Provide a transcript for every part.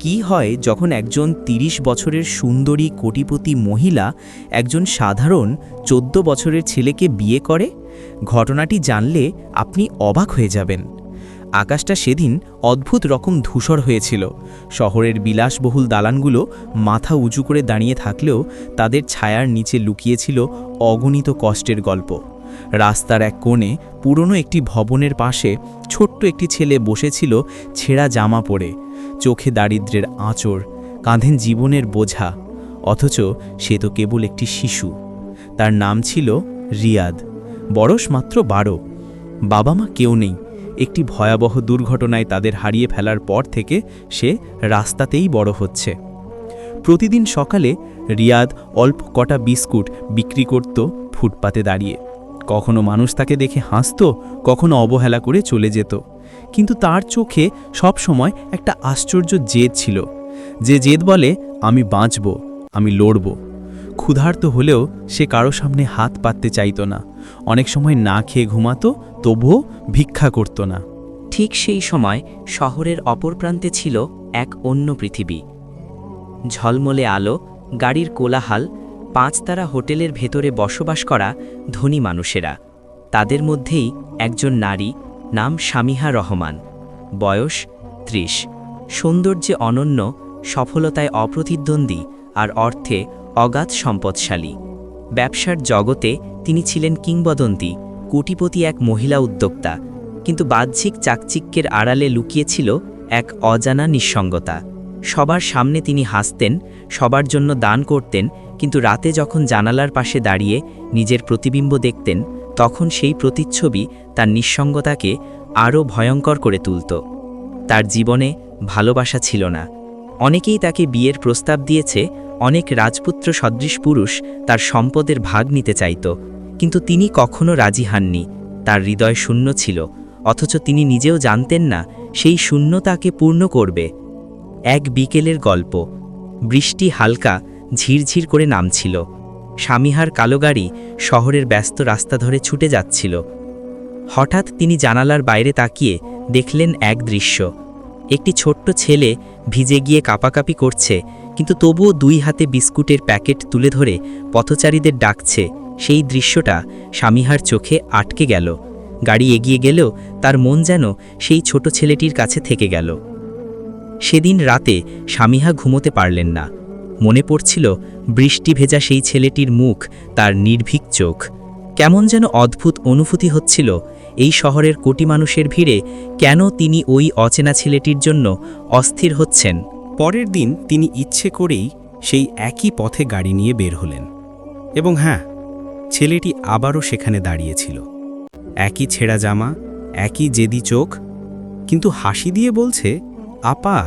কি হয় যখন একজন ৩০ বছরের সুন্দরী কোটিপতি মহিলা একজন সাধারণ চোদ্দ বছরের ছেলেকে বিয়ে করে? ঘটনাটি জানলে আপনি অবাক হয়ে যাবেন। আকাশটা সেদিন অদ্ভুত রকম ধূসর হয়েছিল। শহরের বিলাসবহুল দালানগুলো মাথা উঁচু করে দাঁড়িয়ে থাকলেও তাদের ছায়ার নিচে লুকিয়েছিল অগণিত কষ্টের গল্প। রাস্তার এক কোণে পুরনো একটি ভবনের পাশে ছোট্ট একটি ছেলে বসেছিল ছেঁড়া জামা পরে। চোখে দারিদ্র্যের আঁচড়, কাঁধেন জীবনের বোঝা, অথচ সে তো কেবল একটি শিশু। তার নাম ছিল রিয়াদ। বয়স মাত্র বারো। বাবা মা কেউ নেই। একটি ভয়াবহ দুর্ঘটনায় তাদের হারিয়ে ফেলার পর থেকে সে রাস্তাতেই বড় হচ্ছে। প্রতিদিন সকালে রিয়াদ অল্প কটা বিস্কুট বিক্রি করত ফুটপাতে দাঁড়িয়ে। কখনো মানুষ তাকে দেখে হাসত, কখনো অবহেলা করে চলে যেত। কিন্তু তার চোখে সব সময় একটা আশ্চর্য জেদ ছিল। যে জেদ বলে, আমি বাঁচব, আমি লড়ব। ক্ষুধার্ত হলেও সে কারও সামনে হাত পাততে চাইতো না। অনেক সময় না খেয়ে ঘুমাতো, তবুও ভিক্ষা করত না। ঠিক সেই সময় শহরের অপর প্রান্তে ছিল এক অন্য পৃথিবী। ঝলমলে আলো, গাড়ির কোলাহাল, পাঁচতারা হোটেলের ভেতরে বসবাস করা ধনী মানুষেরা। তাদের মধ্যেই একজন নারী নাম শামিহা রহমান। বয়স ত্রিশ। সৌন্দর্যে অনন্য, সফলতায় অপ্রতিদ্বন্দ্বী আর অর্থে অগাধ সম্পদশালী। ব্যবসার জগতে তিনি ছিলেন কিংবদন্তি, কোটিপতি এক মহিলা উদ্যোক্তা, কিন্তু বাহ্যিক চাকচিক্যের আড়ালে লুকিয়েছিল এক অজানা নিঃসঙ্গতা। সবার সামনে তিনি হাসতেন, সবার জন্য দান করতেন, কিন্তু রাতে যখন জানালার পাশে দাঁড়িয়ে নিজের প্রতিবিম্ব দেখতেন তখন সেই প্রতিচ্ছবি তার নিঃসঙ্গতাকে আরও ভয়ঙ্কর করে তুলত। তার জীবনে ভালোবাসা ছিল না। অনেকেই তাকে বিয়ের প্রস্তাব দিয়েছে, অনেক রাজপুত্র সদৃশ পুরুষ তার সম্পদের ভাগ নিতে চাইত, কিন্তু তিনি কখনো রাজি হাননি। তার হৃদয় শূন্য ছিল, অথচ তিনি নিজেও জানতেন না সেই শূন্য তাকে পূর্ণ করবে। এক বিকেলের গল্প। বৃষ্টি হালকা ঝিরঝির করে নামছিল। স্বামীহার কালো গাড়ি শহরের ব্যস্ত রাস্তা ধরে ছুটে যাচ্ছিল। হঠাৎ তিনি জানালার বাইরে তাকিয়ে দেখলেন এক দৃশ্য। একটি ছোট্ট ছেলে ভিজে গিয়ে কাপাকাপি করছে, কিন্তু তবুও দুই হাতে বিস্কুটের প্যাকেট তুলে ধরে পথচারীদের ডাকছে। সেই দৃশ্যটা স্বামীহার চোখে আটকে গেল। গাড়ি এগিয়ে গেলেও তার মন যেন সেই ছোট ছেলেটির কাছে থেকে গেল। সেদিন রাতে স্বামীহা ঘুমোতে পারলেন না। মনে পড়ছিল বৃষ্টি ভেজা সেই ছেলেটির মুখ, তার নির্ভীক চোখ। কেমন যেন অদ্ভুত অনুভূতি হচ্ছিল এই শহরের কোটি মানুষের ভিড়ে কেন তিনি ওই অচেনা ছেলেটির জন্য অস্থির হচ্ছেন। পরের দিন তিনি ইচ্ছে করেই সেই একই পথে গাড়ি নিয়ে বের হলেন এবং হ্যাঁ ছেলেটি আবারও সেখানে দাঁড়িয়েছিল। একই ছেঁড়া জামা, একই জেদি চোখ, কিন্তু হাসি দিয়ে বলছে, আপা,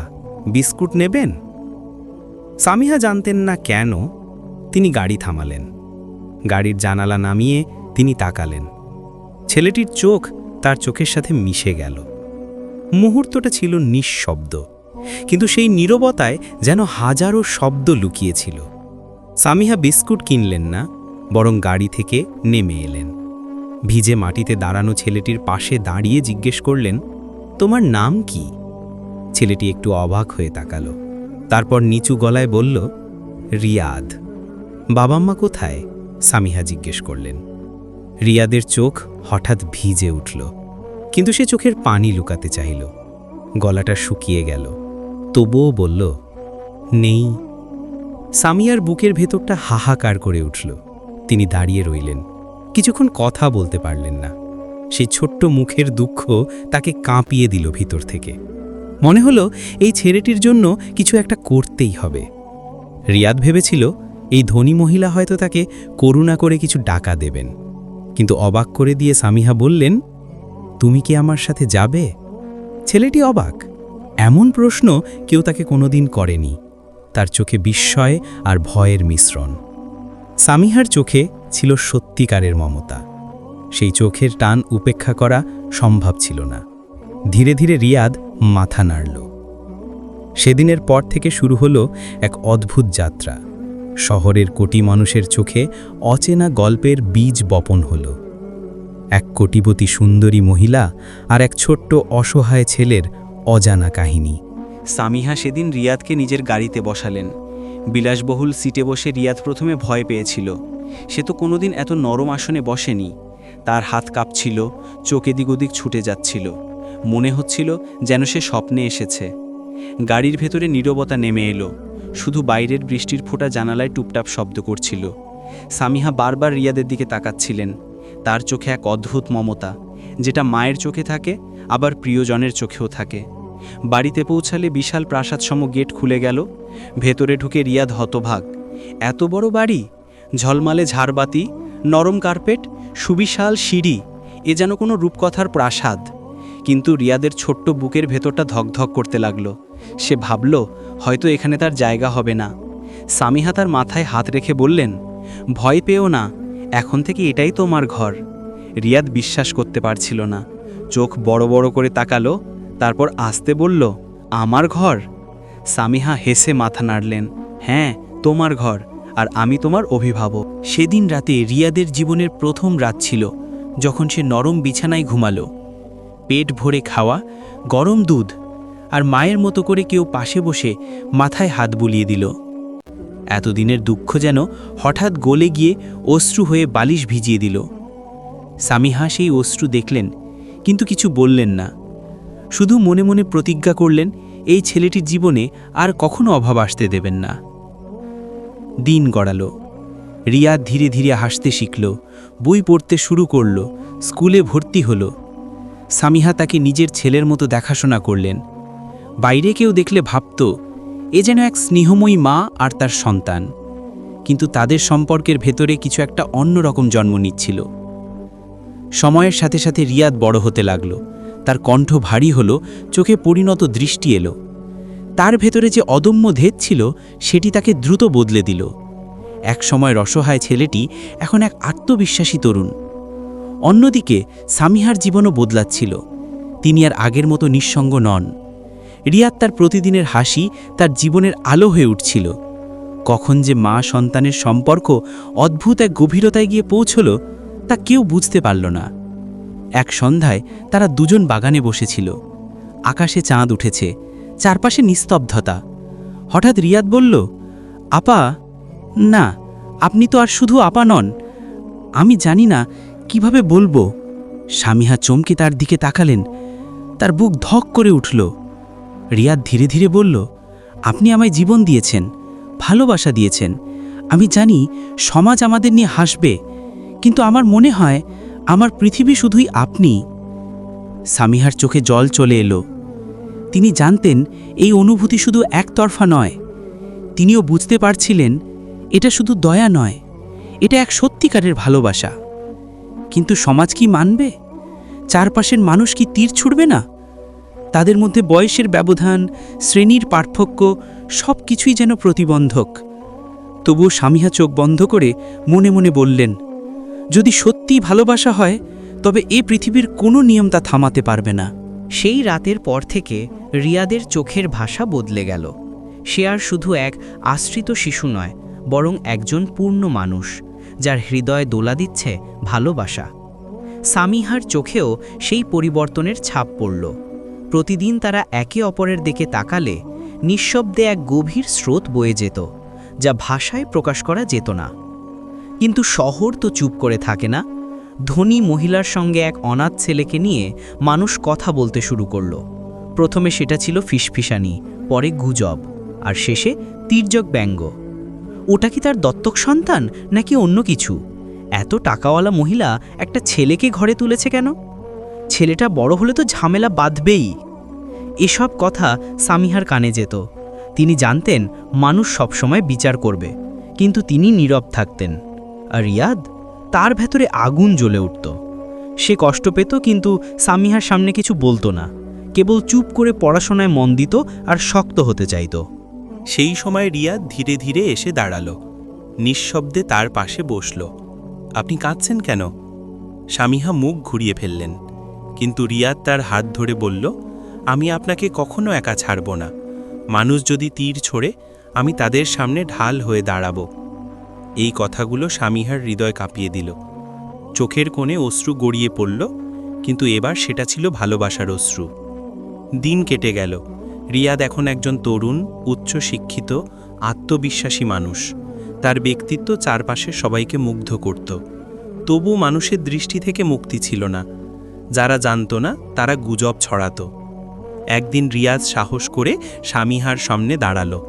বিস্কুট নেবেন? সামিহা জানতেন না কেন তিনি গাড়ি থামালেন। গাড়ির জানালা নামিয়ে তিনি তাকালেন। ছেলেটির চোখ তার চোখের সাথে মিশে গেল। মুহূর্তটা ছিল নিঃশব্দ, কিন্তু সেই নীরবতায় যেন হাজারো শব্দ লুকিয়েছিল। সামিহা বিস্কুট কিনলেন না, বরং গাড়ি থেকে নেমে এলেন। ভিজে মাটিতে দাঁড়ানো ছেলেটির পাশে দাঁড়িয়ে জিজ্ঞেস করলেন, তোমার নাম কি? ছেলেটি একটু অবাক হয়ে তাকালো। তারপর নিচু গলায় বলল, রিয়াদ বাবাম্মা কোথায়? সামিহা জিজ্ঞেস করলেন। রিয়াদের চোখ হঠাৎ ভিজে উঠল, কিন্তু সে চোখের পানি লুকাতে চাইল। গলাটা শুকিয়ে গেল। তবুও বলল, নেই। সামিয়ার বুকের ভেতরটা হাহাকার করে উঠল। তিনি দাঁড়িয়ে রইলেন। কিছুক্ষণ কথা বলতে পারলেন না। সেই ছোট্ট মুখের দুঃখ তাকে কাঁপিয়ে দিল ভিতর থেকে। মনে হলো এই ছেলেটির জন্য কিছু একটা করতেই হবে। রিয়াদ ভেবেছিল এই ধনী মহিলা হয়তো তাকে করুণা করে কিছু ডাকা দেবেন। কিন্তু অবাক করে দিয়ে সামিহা বললেন, তুমি কি আমার সাথে যাবে? ছেলেটি অবাক। এমন প্রশ্ন কেউ তাকে কোনোদিন করেনি। তার চোখে বিস্ময় আর ভয়ের মিশ্রণ। সামিহার চোখে ছিল সত্যিকারের মমতা। সেই চোখের টান উপেক্ষা করা সম্ভব ছিল না। ধীরে ধীরে রিয়াদ মাথা নাড়ল। সেদিনের পর থেকে শুরু হলো এক অদ্ভুত যাত্রা। শহরের কোটি মানুষের চোখে অচেনা গল্পের বীজ বপন হল। এক কোটিপতি সুন্দরী মহিলা আর এক ছোট্ট অসহায় ছেলের অজানা কাহিনী। সামিহা সেদিন রিয়াদকে নিজের গাড়িতে বসালেন। বিলাসবহুল সিটে বসে রিয়াদ প্রথমে ভয় পেয়েছিল। সে তো কোনোদিন এত নরম আসনে বসেনি। তার হাত কাঁপছিল, চোখ এদিক ওদিক ছুটে যাচ্ছিল। মনে হচ্ছিল যেন সে স্বপ্নে এসেছে। গাড়ির ভেতরে নীরবতা নেমে এলো। শুধু বাইরের বৃষ্টির ফোঁটা জানালায় টুপটাপ শব্দ করছিল। সামিহা বারবার রিয়াদের দিকে তাকাচ্ছিলেন। তার চোখে এক অদ্ভুত মমতা, যেটা মায়ের চোখে থাকে, আবার প্রিয়জনের চোখেও থাকে। বাড়িতে পৌঁছালে বিশাল প্রাসাদসম গেট খুলে গেল। ভেতরে ঢুকে রিয়াদ হতভাগ। এত বড় বাড়ি? ঝলমালে ঝাড়বাতি, নরম কার্পেট, সুবিশাল সিঁড়ি, এ যেন কোনো রূপকথার প্রাসাদ। কিন্তু রিয়াদের ছোট্ট বুকের ভেতরটা ধকধক করতে লাগল। সে ভাবল, হয়তো এখানে তার জায়গা হবে না। সামিহা তার মাথায় হাত রেখে বললেন, ভয় পেও না, এখন থেকে এটাই তোমার ঘর। রিয়াদ বিশ্বাস করতে পারছিল না। চোখ বড় বড় করে তাকালো, তারপর আসতে বলল, আমার ঘর? সামিহা হেসে মাথা নাড়লেন হ্যাঁ তোমার ঘর, আর আমি তোমার অভিভাবক। সেদিন রাতে রিয়াদের জীবনের প্রথম রাত ছিল, যখন সে নরম বিছানায় ঘুমালো। পেট ভরে খাওয়া, গরম দুধ আর মায়ের মতো করে কেউ পাশে বসে মাথায় হাত বুলিয়ে দিল। এতদিনের দুঃখ যেন হঠাৎ গলে গিয়ে অশ্রু হয়ে বালিশ ভিজিয়ে দিল। সামিহা সেই অশ্রু দেখলেন, কিন্তু কিছু বললেন না। শুধু মনে মনে প্রতিজ্ঞা করলেন, এই ছেলেটির জীবনে আর কখনো অভাব আসতে দেবেন না। দিন গড়ালো। রিয়া ধীরে ধীরে হাসতে শিখল, বই পড়তে শুরু করল, স্কুলে ভর্তি হলো। সামিহা তাকে নিজের ছেলের মতো দেখাশোনা করলেন। বাইরে কেউ দেখলে ভাবত, এ যেন এক স্নেহময়ী মা আর তার সন্তান। কিন্তু তাদের সম্পর্কের ভেতরে কিছু একটা অন্যরকম জন্ম নিচ্ছিল। সময়ের সাথে সাথে রিয়াদ বড় হতে লাগল। তার কণ্ঠ ভারী হলো, চোখে পরিণত দৃষ্টি এলো। তার ভেতরে যে অদম্য ধেদ ছিল, সেটি তাকে দ্রুত বদলে দিল। এক সময় রসহায় ছেলেটি এখন এক আত্মবিশ্বাসী তরুণ। অন্যদিকে সামিহার জীবনও বদলাচ্ছিল। তিনি আর আগের মতো নিঃসঙ্গ নন। রিয়াদ তার প্রতিদিনের হাসি তার জীবনের আলো হয়ে উঠছিল। কখন যে মা সন্তানের সম্পর্ক অদ্ভুত এক গভীরতায় গিয়ে পৌঁছল, তা কেউ বুঝতে পারল না। এক সন্ধ্যায় তারা দুজন বাগানে বসেছিল। আকাশে চাঁদ উঠেছে, চারপাশে নিস্তব্ধতা। হঠাৎ রিয়াদ বলল, আপা, না, আপনি তো আর শুধু আপা নন। আমি জানি না কীভাবে বলব? স্বামীহা চমকে তার দিকে তাকালেন। তার বুক ধক করে উঠল। রিয়াদ ধীরে ধীরে বলল, আপনি আমায় জীবন দিয়েছেন, ভালোবাসা দিয়েছেন। আমি জানি সমাজ আমাদের নিয়ে হাসবে, কিন্তু আমার মনে হয় আমার পৃথিবী শুধুই আপনি। সামিহার চোখে জল চলে এলো। তিনি জানতেন এই অনুভূতি শুধু একতরফা নয়। তিনিও বুঝতে পারছিলেন, এটা শুধু দয়া নয়, এটা এক সত্যিকারের ভালোবাসা। কিন্তু সমাজ কি মানবে? চারপাশের মানুষ কি তীর ছুড়বে না? তাদের মধ্যে বয়সের ব্যবধান, শ্রেণির পার্থক্য সব কিছুই যেন প্রতিবন্ধক। তবুও স্বামীহা চোখ বন্ধ করে মনে মনে বললেন, যদি সত্যিই ভালোবাসা হয়, তবে এ পৃথিবীর কোনো নিয়ম তা থামাতে পারবে না। সেই রাতের পর থেকে রিয়াদের চোখের ভাষা বদলে গেল। সে আর শুধু এক আশ্রিত শিশু নয়, বরং একজন পূর্ণ মানুষ। যার হৃদয় দোলা দিচ্ছে ভালোবাসা। সামিহার চোখেও সেই পরিবর্তনের ছাপ পড়ল। প্রতিদিন তারা একে অপরের দিকে তাকালে নিঃশব্দে এক গভীর স্রোত বয়ে যেত, যা ভাষায় প্রকাশ করা যেত না। কিন্তু শহর তো চুপ করে থাকে না। ধনী মহিলার সঙ্গে এক অনাথ ছেলেকে নিয়ে মানুষ কথা বলতে শুরু করল। প্রথমে সেটা ছিল ফিসফিসানি, পরে গুজব, আর শেষে তির্যক ব্যঙ্গ। ওটা কি তার দত্তক সন্তান, নাকি অন্য কিছু? এত টাকাওয়ালা মহিলা একটা ছেলেকে ঘরে তুলেছে কেন? ছেলেটা বড় হলে তো ঝামেলা বাঁধবেই। এসব কথা সামিহার কানে যেত। তিনি জানতেন মানুষ সবসময় বিচার করবে, কিন্তু তিনি নীরব থাকতেন। আর রিয়াদ, তার ভেতরে আগুন জ্বলে উঠত। সে কষ্ট পেত, কিন্তু সামিহার সামনে কিছু বলতো না। কেবল চুপ করে পড়াশোনায় মন দিত আর শক্ত হতে চাইতো। সেই সময় রিয়া ধীরে ধীরে এসে দাঁড়াল। নিঃশব্দে তার পাশে বসল। আপনি কাঁদছেন কেন? স্বামীহা মুখ ঘুরিয়ে ফেললেন। কিন্তু রিয়াদ তার হাত ধরে বলল, আমি আপনাকে কখনো একা ছাড়ব না। মানুষ যদি তীর ছোড়ে, আমি তাদের সামনে ঢাল হয়ে দাঁড়াব। এই কথাগুলো স্বামীহার হৃদয় কাঁপিয়ে দিল। চোখের কোণে অশ্রু গড়িয়ে পড়ল, কিন্তু এবার সেটা ছিল ভালোবাসার অশ্রু। দিন কেটে গেল। রিয়াদ এখন একজন তরুণ, উচ্চ শিক্ষিত, আত্মবিশ্বাসী মানুষ। তার ব্যক্তিত্ব চারপাশে সবাইকে মুগ্ধ করত। তবু মানুষের দৃষ্টি থেকে মুক্তি ছিল না। যারা জানতো না, তারা গুজব ছড়াতো। একদিন রিয়াজ সাহস করে স্বামীহার সামনে দাঁড়াল।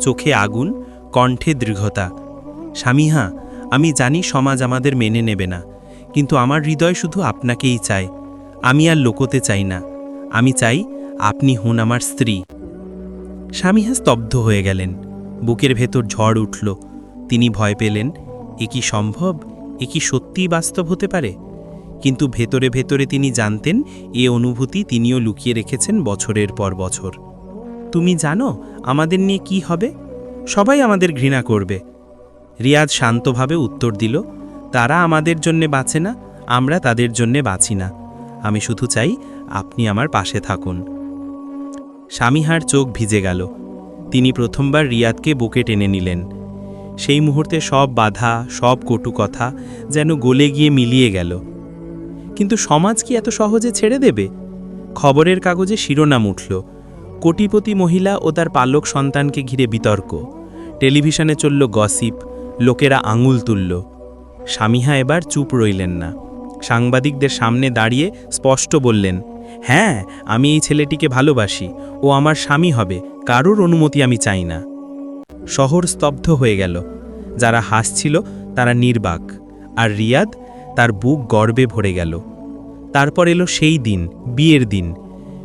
চোখে আগুন, কণ্ঠে দৃঢ়তা। স্বামীহা, আমি জানি সমাজ আমাদের মেনে নেবে না, কিন্তু আমার হৃদয় শুধু আপনাকেই চায়। আমি আর লোকোতে চাই না। আমি চাই আপনি হন আমার স্ত্রী। স্বামীহা স্তব্ধ হয়ে গেলেন। বুকের ভেতর ঝড় উঠল। তিনি ভয় পেলেন, এ কি সম্ভব? এ কি সত্যিই বাস্তব হতে পারে? কিন্তু ভেতরে ভেতরে তিনি জানতেন, এ অনুভূতি তিনিও লুকিয়ে রেখেছেন বছরের পর বছর। তুমি জানো, আমাদের নিয়ে কি হবে? সবাই আমাদের ঘৃণা করবে। রিয়াজ শান্তভাবে উত্তর দিল, তারা আমাদের জন্যে বাঁচে না, আমরা তাদের জন্যে বাঁচি না। আমি শুধু চাই, আপনি আমার পাশে থাকুন। স্বামীহার চোখ ভিজে গেল। তিনি প্রথমবার রিয়াদকে বুকে টেনে নিলেন। সেই মুহূর্তে সব বাধা, সব কটু কথা যেন গলে গিয়ে মিলিয়ে গেল। কিন্তু সমাজ কি এত সহজে ছেড়ে দেবে? খবরের কাগজে শিরোনাম উঠল, কোটিপতি মহিলা ও তার পালক সন্তানকে ঘিরে বিতর্ক। টেলিভিশনে চলল গসিপ, লোকেরা আঙুল তুলল। স্বামীহা এবার চুপ রইলেন না। সাংবাদিকদের সামনে দাঁড়িয়ে স্পষ্ট বললেন হ্যাঁ আমি এই ছেলেটিকে ভালোবাসি। ও আমার স্বামী হবে, কারোর অনুমতি আমি চাই না। শহর স্তব্ধ হয়ে গেল। যারা হাসছিল, তারা নির্বাক। আর রিয়াদ, তার বুক গর্বে ভরে গেল। তারপর এলো সেই দিন, বিয়ের দিন।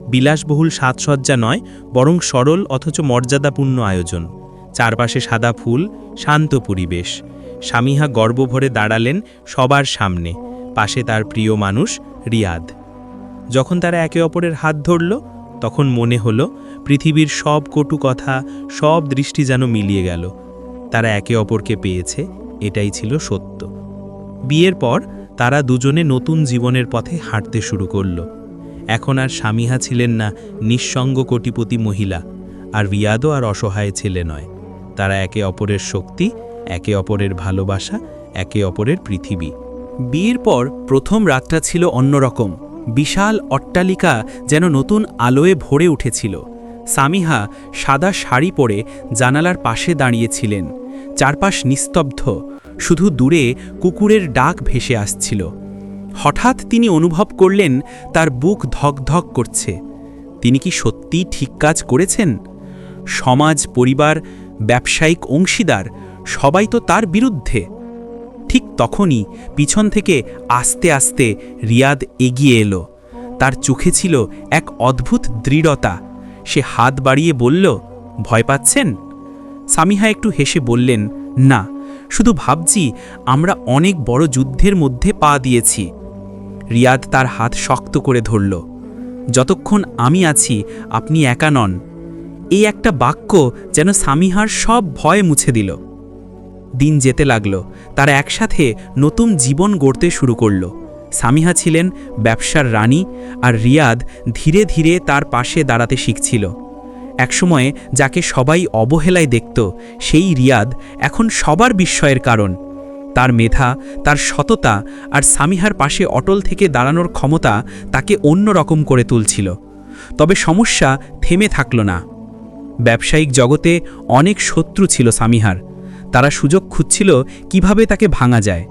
বিলাসবহুল সাজসজ্জা নয়, বরং সরল অথচ মর্যাদাপূর্ণ আয়োজন। চারপাশে সাদা ফুল, শান্ত পরিবেশ। স্বামীহা গর্ব ভরে দাঁড়ালেন সবার সামনে। পাশে তার প্রিয় মানুষ, রিয়াদ। যখন তারা একে অপরের হাত ধরল, তখন মনে হলো পৃথিবীর সব কটু কথা, সব দৃষ্টি যেন মিলিয়ে গেল। তারা একে অপরকে পেয়েছে, এটাই ছিল সত্য। বিয়ের পর তারা দুজনে নতুন জীবনের পথে হাঁটতে শুরু করল। এখন আর স্বামীহা ছিলেন না, নিঃসঙ্গ কোটিপতি মহিলা, আর রিয়াদও আর অসহায় ছেলে নয়। তারা একে অপরের শক্তি, একে অপরের ভালোবাসা, একে অপরের পৃথিবী। বিয়ের পর প্রথম রাতটা ছিল অন্যরকম। বিশাল অট্টালিকা যেন নতুন আলোয় ভরে উঠেছিল। সামিহা সাদা শাড়ি পরে জানালার পাশে দাঁড়িয়েছিলেন। চারপাশ নিস্তব্ধ, শুধু দূরে কুকুরের ডাক ভেসে আসছিল। হঠাৎ তিনি অনুভব করলেন, তার বুক ধকধক করছে। তিনি কি সত্যিই ঠিক কাজ করেছেন? সমাজ, পরিবার, ব্যবসায়িক অংশীদার, সবাই তো তার বিরুদ্ধে। ঠিক তখনই পিছন থেকে আস্তে আস্তে রিয়াদ এগিয়ে এলো। তার চোখে ছিল এক অদ্ভুত দৃঢ়তা। সে হাত বাড়িয়ে বলল, ভয় পাচ্ছেন? সামিহা একটু হেসে বললেন, না, শুধু ভাবছি আমরা অনেক বড় যুদ্ধের মধ্যে পা দিয়েছি। রিয়াদ তার হাত শক্ত করে ধরল, যতক্ষণ আমি আছি, আপনি একা নন। এই একটা বাক্য যেন সামিহার সব ভয় মুছে দিল। দিন যেতে লাগল। তারা একসাথে নতুন জীবন গড়তে শুরু করল। সামিহা ছিলেন ব্যবসার রানী আর রিয়াদ ধীরে ধীরে তার পাশে দাঁড়াতে শিখছিল। একসময়ে যাকে সবাই অবহেলায় দেখত, সেই রিয়াদ এখন সবার বিস্ময়ের কারণ। তার মেধা, তার সততা আর সামিহার পাশে অটল থেকে দাঁড়ানোর ক্ষমতা তাকে অন্য রকম করে তুলছিল। তবে সমস্যা থেমে থাকল না। ব্যবসায়িক জগতে অনেক শত্রু ছিল সামিহার। তারা সুযোগ খুঁজছিল কীভাবে তাকে ভাঙা যায়।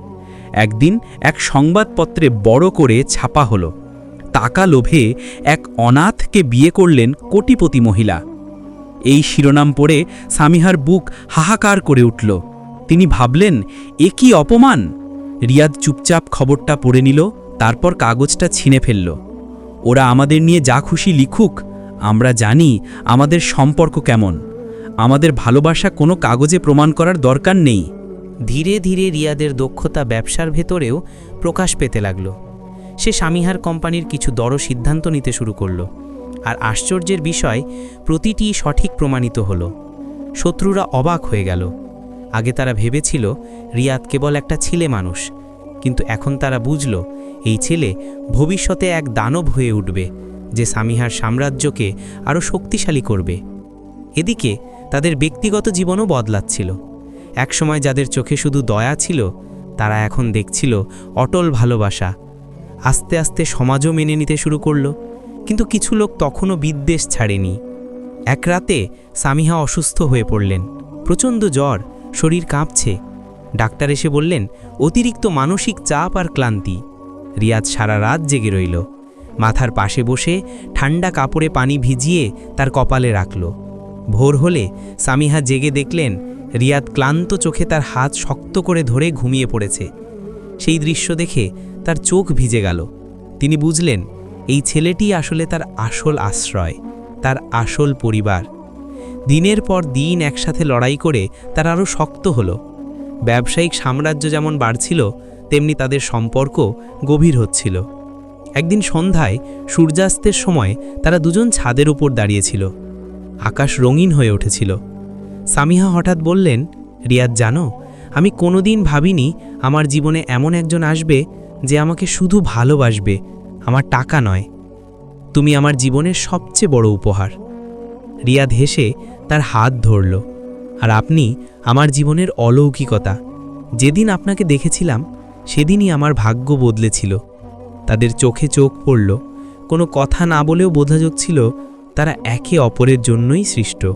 একদিন এক সংবাদপত্রে বড় করে ছাপা হলো, টাকা লোভে এক অনাথকে বিয়ে করলেন কোটিপতি মহিলা। এই শিরোনাম পড়ে সামিহার বুক হাহাকার করে উঠল। তিনি ভাবলেন, এ কি অপমান? রিয়াদ চুপচাপ খবরটা পড়ে নিল, তারপর কাগজটা ছিঁড়ে ফেলল। ওরা আমাদের নিয়ে যা খুশি লিখুক, আমরা জানি আমাদের সম্পর্ক কেমন। আমাদের ভালোবাসা কোনো কাগজে প্রমাণ করার দরকার নেই। ধীরে ধীরে রিয়াদের দক্ষতা ব্যবসার ভেতরেও প্রকাশ পেতে লাগল। সে স্বামীহার কোম্পানির কিছু দর সিদ্ধান্ত নিতে শুরু করল। আর আশ্চর্যের বিষয়, প্রতিটি সঠিক প্রমাণিত হলো। শত্রুরা অবাক হয়ে গেল। আগে তারা ভেবেছিল, রিয়াদ কেবল একটা ছেলে মানুষ। কিন্তু এখন তারা বুঝল, এই ছেলে ভবিষ্যতে এক দানব হয়ে উঠবে, যে সামিহার সাম্রাজ্যকে আরও শক্তিশালী করবে। এদিকে তাদের ব্যক্তিগত জীবনও বদলাচ্ছিল। একসময় যাদের চোখে শুধু দয়া ছিল, তারা এখন দেখছিল অটল ভালোবাসা। আস্তে আস্তে সমাজও মেনে নিতে শুরু করল, কিন্তু কিছু লোক তখনও বিদ্বেষ ছাড়েনি। এক রাতে সামিহা অসুস্থ হয়ে পড়লেন। প্রচণ্ড জ্বর, শরীর কাঁপছে। ডাক্তার এসে বললেন, অতিরিক্ত মানসিক চাপ আর ক্লান্তি। রিয়াজ সারা রাত জেগে রইল। মাথার পাশে বসে ঠান্ডা কাপড়ে পানি ভিজিয়ে তার কপালে রাখল। ভোর হলে সামিহা জেগে দেখলেন রিয়াদ ক্লান্ত চোখে তার হাত শক্ত করে ধরে ঘুমিয়ে পড়েছে। সেই দৃশ্য দেখে তার চোখ ভিজে গেল। তিনি বুঝলেন, এই ছেলেটি আসলে তার আসল আশ্রয়, তার আসল পরিবার। দিনের পর দিন একসাথে লড়াই করে তার আরও শক্ত হলো। ব্যবসায়িক সাম্রাজ্য যেমন বাড়ছিল, তেমনি তাদের সম্পর্ক গভীর হচ্ছিল। একদিন সন্ধ্যায় সূর্যাস্তের সময় তারা দুজন ছাদের উপর দাঁড়িয়েছিল আকাশ রঙিন হয়ে উঠেছিল। সামিহা হঠাৎ বললেন, রিয়াদ, জানো, আমি কোনোদিন ভাবিনি আমার জীবনে এমন একজন আসবে যে আমাকে শুধু ভালোবাসবে, আমার টাকা নয়। তুমি আমার জীবনের সবচেয়ে বড় উপহার। রিয়াদ হেসে তার হাত ধরল, আর আপনি আমার জীবনের অলৌকিকতা। যেদিন আপনাকে দেখেছিলাম, সেদিনই আমার ভাগ্য বদলেছিল। তাদের চোখে চোখ পড়ল, কোনো কথা না বলেও বোঝা যাচ্ছিল তারা একে অপরের জন্যই সৃষ্ট।